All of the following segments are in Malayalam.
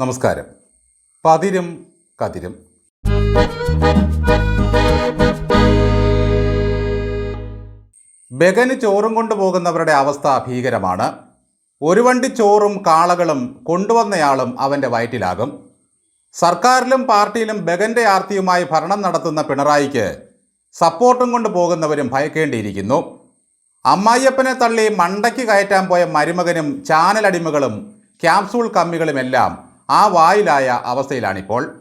നമസ്കാരം. പതിരും കതിരും. ബഗന് ചോറും കൊണ്ടുപോകുന്നവരുടെ അവസ്ഥ ഭീകരമാണ്. ഒരു വണ്ടി ചോറും കാളകളും കൊണ്ടുവന്നയാളും അവന്റെ വയറ്റിലാകും. സർക്കാരിലും പാർട്ടിയിലും ബഗന്റെ ആർത്തിയുമായി ഭരണം നടത്തുന്ന പിണറായിക്ക് സപ്പോർട്ടും കൊണ്ട് പോകുന്നവരും ഭയക്കേണ്ടിയിരിക്കുന്നു. അമ്മായിയപ്പനെ തള്ളി മണ്ടയ്ക്ക് കയറ്റാൻ പോയ മരുമകനും ചാനലടിമകളും ക്യാപ്സൂൾ കമ്മികളുമെല്ലാം ആ വായിലായ അവസ്ഥയിലാണിപ്പോൾ.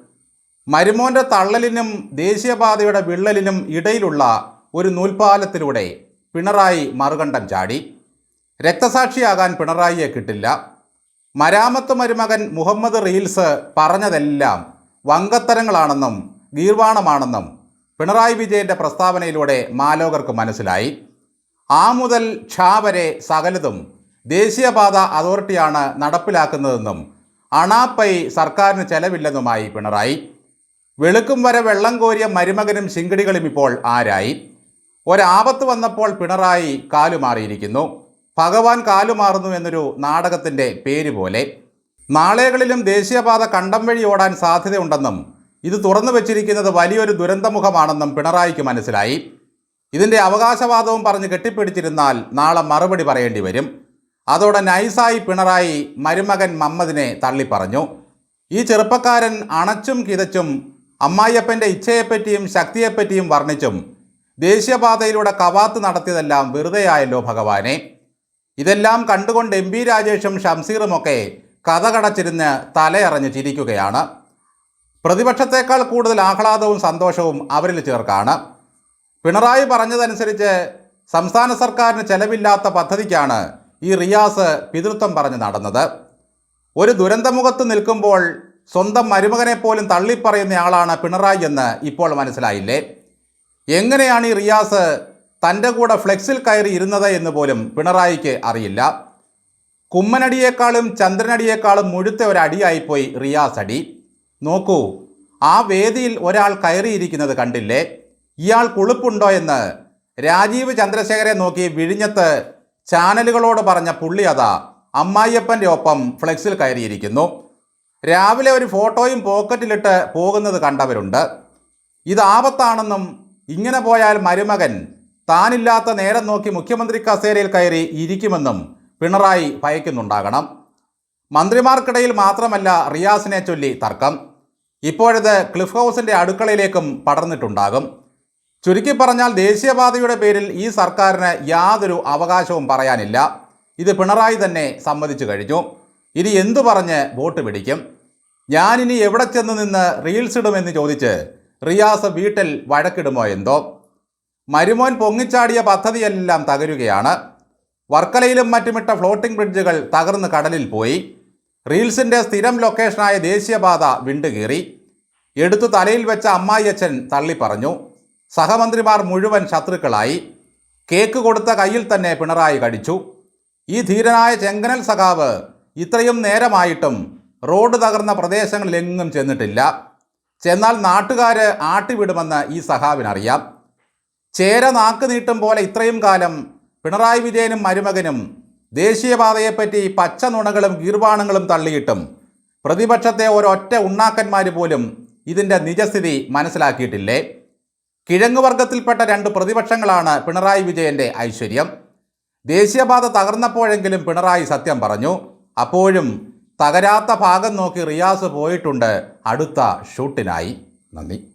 മരുമോന്റെ തള്ളലിനും ദേശീയപാതയുടെ വിള്ളലിനും ഇടയിലുള്ള ഒരു നൂൽപാലത്തിലൂടെ പിണറായി മറുകണ്ഠം ചാടി. രക്തസാക്ഷിയാകാൻ പിണറായിയെ കിട്ടില്ല. മരാമത്ത് മരുമകൻ മുഹമ്മദ് റീൽസ് പറഞ്ഞതെല്ലാം വങ്കത്തരങ്ങളാണെന്നും ഗീർവാണമാണെന്നും പിണറായി വിജയന്റെ പ്രസ്താവനയിലൂടെ മാലോകർക്ക് മനസ്സിലായി. ആ മുതൽ ക്ഷ വരെ സകലതും ദേശീയപാത അതോറിറ്റിയാണ് നടപ്പിലാക്കുന്നതെന്നും അണാപ്പൈ സർക്കാരിന് ചെലവില്ലെന്നുമായി പിണറായി. വെളുക്കും വരെ വെള്ളം കോരിയ മരുമകനും ശിങ്കിടികളും ഇപ്പോൾ ആരായി? ഒരാപത്ത് വന്നപ്പോൾ പിണറായി കാലുമാറിയിരിക്കുന്നു ഭഗവാൻ കാലുമാറുന്നു എന്നൊരു നാടകത്തിന്റെ പേര് പോലെ. നാളെകളിലും ദേശീയപാത കണ്ടം വഴി ഓടാൻ സാധ്യതയുണ്ടെന്നും ഇത് തുറന്നു വച്ചിരിക്കുന്നത് വലിയൊരു ദുരന്തമുഖമാണെന്നും പിണറായിക്ക് മനസ്സിലായി. ഇതിന്റെ അവകാശവാദവും പറഞ്ഞ് കെട്ടിപ്പിടിച്ചിരുന്നാൽ നാളെ മറുപടി പറയേണ്ടി വരും. അതോടെ നൈസായി പിണറായി മരുമകൻ മമ്മദിനെ തള്ളിപ്പറഞ്ഞു. ഈ ചെറുപ്പക്കാരൻ അണച്ചും കിതച്ചും അമ്മായിയപ്പന്റെ ഇച്ഛയെപ്പറ്റിയും ശക്തിയെപ്പറ്റിയും വർണിച്ചും ദേശീയപാതയിലൂടെ കവാത്ത് നടത്തിയതെല്ലാം വെറുതെയായല്ലോ ഭഗവാനെ. ഇതെല്ലാം കണ്ടുകൊണ്ട് എം പി രാജേഷും ഷംസീറുമൊക്കെ കഥ കടച്ചിരുന്ന് തലയറഞ്ഞ് ചിരിക്കുകയാണ്. പ്രതിപക്ഷത്തേക്കാൾ കൂടുതൽ ആഹ്ലാദവും സന്തോഷവും അവരിൽ ചേർക്കാണ്. പിണറായി പറഞ്ഞതനുസരിച്ച് സംസ്ഥാന സർക്കാരിന് ചെലവില്ലാത്ത പദ്ധതിക്കാണ് ഈ റിയാസ് പിതൃത്വം പറഞ്ഞ് നടന്നത്. ഒരു ദുരന്തമുഖത്ത് നിൽക്കുമ്പോൾ സ്വന്തം മരുമകനെ പോലും തള്ളിപ്പറയുന്നയാളാണ് പിണറായി എന്ന് ഇപ്പോൾ മനസ്സിലായില്ലേ? എങ്ങനെയാണ് ഈ റിയാസ് തന്റെ കൂടെ ഫ്ലെക്സിൽ കയറി ഇരുന്നത് എന്ന് പോലും പിണറായിക്ക് അറിയില്ല. കുമ്മനടിയേക്കാളും ചന്ദ്രനടിയേക്കാളും മുഴുത്ത ഒരടിയായിപ്പോയി റിയാസ് അടി. നോക്കൂ ആ വേദിയിൽ ഒരാൾ കയറിയിരിക്കുന്നത് കണ്ടില്ലേ? ഇയാൾ കുളിപ്പുണ്ടോ എന്ന് രാജീവ് ചന്ദ്രശേഖരെ നോക്കി വിഴിഞ്ഞത്ത് ചാനലുകളോട് പറഞ്ഞ പുള്ളി അതാ അമ്മായിയപ്പന്റെ ഒപ്പം ഫ്ലെക്സിൽ കയറിയിരിക്കുന്നു. രാവിലെ ഒരു ഫോട്ടോയും പോക്കറ്റിലിട്ട് പോകുന്നത് കണ്ടവരുണ്ട്. ഇത് ആപത്താണെന്നും ഇങ്ങനെ പോയാൽ മരുമകൻ താനില്ലാത്ത നേരം നോക്കി മുഖ്യമന്ത്രി കസേരയിൽ കയറി ഇരിക്കുമെന്നും പിണറായി ഭയക്കുന്നുണ്ടാകണം. മന്ത്രിമാർക്കിടയിൽ മാത്രമല്ല റിയാസിനെ ചൊല്ലി തർക്കം. ഇപ്പോഴത് ക്ലിഫ് ഹൗസിന്റെ അടുക്കളയിലേക്കും പടർന്നിട്ടുണ്ടാകും. ചുരുക്കി പറഞ്ഞാൽ ദേശീയപാതയുടെ പേരിൽ ഈ സർക്കാരിന് യാതൊരു അവകാശവും പറയാനില്ല. ഇത് പിണറായി തന്നെ സമ്മതിച്ചു കഴിഞ്ഞു. ഇനി എന്തു പറഞ്ഞ് വോട്ട് പിടിക്കും? ഞാനിനി എവിടെ ചെന്ന് നിന്ന് റീൽസ് ഇടുമെന്ന് ചോദിച്ച് റിയാസ് വീട്ടിൽ വഴക്കിടുമോ എന്തോ? മരുമോൻ പൊങ്ങിച്ചാടിയ പദ്ധതിയെല്ലാം തകരുകയാണ്. വർക്കലയിലും മറ്റുമിട്ട ഫ്ലോട്ടിംഗ് ബ്രിഡ്ജുകൾ തകർന്ന് കടലിൽ പോയി. റീൽസിന്റെ സ്ഥിരം ലൊക്കേഷനായ ദേശീയപാത വിണ്ടുകീറി. എടുത്തു തലയിൽ വെച്ച അമ്മായിയച്ഛൻ തള്ളിപ്പറഞ്ഞു. സഹമന്ത്രിമാർ മുഴുവൻ ശത്രുക്കളായി. കേക്ക് കൊടുത്ത കയ്യിൽ തന്നെ പിണറായി കടിച്ചു. ഈ ധീരനായ ചെങ്കനൽ സഖാവ് ഇത്രയും നേരമായിട്ടും റോഡ് തകർന്ന പ്രദേശങ്ങളിലെങ്ങും ചെന്നിട്ടില്ല. ചെന്നാൽ നാട്ടുകാർ ആട്ടിവിടുമെന്ന് ഈ സഖാവിനറിയാം. ചേര നാക്ക് നീട്ടും പോലെ ഇത്രയും കാലം പിണറായി വിജയനും മരുമകനും ദേശീയപാതയെപ്പറ്റി പച്ച നുണകളും ഗീർവാണങ്ങളും തള്ളിയിട്ടും പ്രതിപക്ഷത്തെ ഒരൊറ്റ ഉണ്ണാക്കന്മാർ പോലും ഇതിന്റെ നിജസ്ഥിതി മനസ്സിലാക്കിയിട്ടില്ലേ? കിഴങ്ങുവർഗത്തിൽപ്പെട്ട രണ്ട് പ്രതിപക്ഷങ്ങളാണ് പിണറായി വിജയന്റെ ഐശ്വര്യം. ദേശീയപാത തകർന്നപ്പോഴെങ്കിലും പിണറായി സത്യം പറഞ്ഞു. അപ്പോഴും തകരാത്ത ഭാഗം നോക്കി റിയാസ് പോയിട്ടുണ്ട്. അടുത്ത ഷൂട്ടിനായി. നന്ദി.